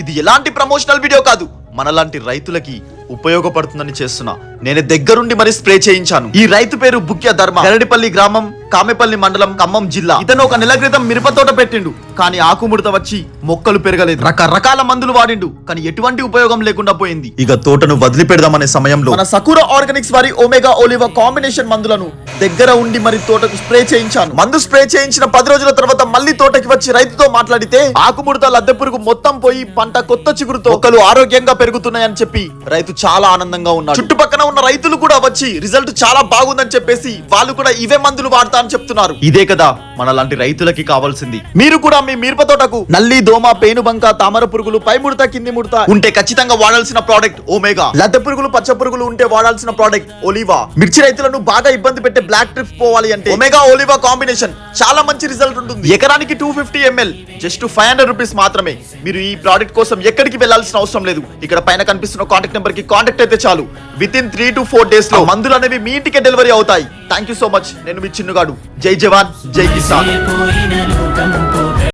ఇది ఎలాంటి promotional video కాదు. మనలాంటి రైతులకి ఉపయోగపడుతుందని చేస్తున్నా నేను దగ్గరుండి మరి స్ప్రే చేయించాను. ఈ రైతు పేరు బుక్య ధర్మ. గరడిపల్లి గ్రామం కామెపల్లి మండలం ఖమ్మం జిల్లా. ఇతను ఒక నెల క్రితం మిరప తోట పెట్టిండు. కానీ ఆకుముడత వచ్చి మొక్కలు పెరగలేదు. రకరకాల మందులు వాడిండు. కానీ ఎటువంటి ఉపయోగం లేకుండా పోయింది. ఇక తోటను వదిలిపెడదామనే సమయంలో మన సకూర ఆర్గానిక్స్ వారి ఒమేగా ఓలివా కాంబినేషన్ మందులను దగ్గర ఉండి మరి తోటకు స్ప్రే చేయించాను. మందు స్ప్రే చేయించిన పది రోజుల తర్వాత మళ్ళీ తోటకి వచ్చి రైతుతో మాట్లాడితే ఆకుముడత లద్దె పురుగు మొత్తం పోయి పంట కొత్త చిగురుతో మొక్కలు ఆరోగ్యంగా పెరుగుతున్నాయని చెప్పి రైతు చాలా ఆనందంగా ఉన్నాడు. చుట్టుపక్కన ఉన్న రైతులు కూడా వచ్చి రిజల్ట్ చాలా బాగుందని చెప్పేసి వాళ్ళు కూడా ఇవే మందులు వాడతా అని చెప్తున్నారు. ఇదే కదా మన లాంటి రైతులకి కావాల్సింది. మీరు కూడా మీ మిరప తోటకు నల్లి దోమ పేనుబంక తామర పురుగులు పై ముడత కింది ముడత ఉంటే ఖచ్చితంగా వాడాల్సిన ప్రోడక్ట్ ఓమేగా లద్దె పురుగులు పచ్చ పురుగులు ఉంటే వాడాల్సిన ప్రోడక్ట్ ఒలివా. మిర్చి రైతులను బాగా ఇబ్బంది పెట్టే బ్లాక్ ట్రిప్స్ పోవాలి అంటే ఒమేగా ఒలివా కాంబినేషన్. చాలా మంచి రిజల్ట్ ఉంటుంది. ఎకరానికి two fifty ML just five hundred rupees మాత్రమే. మీరు ఈ ప్రోడక్ట్ కోసం ఎక్కడికి వెళ్ళాల్సిన అవసరం లేదు. ఇక్కడ పైన కనిపిస్తున్న కాంటాక్ట్ నెంబర్కి కాంటాక్ట్ అయితే చాలు. With in three to four డేస్లో మందులు అనేవి మీ ఇంటికే డెలివరీ అవుతాయి. థ్యాంక్ యూ సో మచ్ నేను మీ చిన్నుగాడు. జై జవాన్ జై కిసాన్.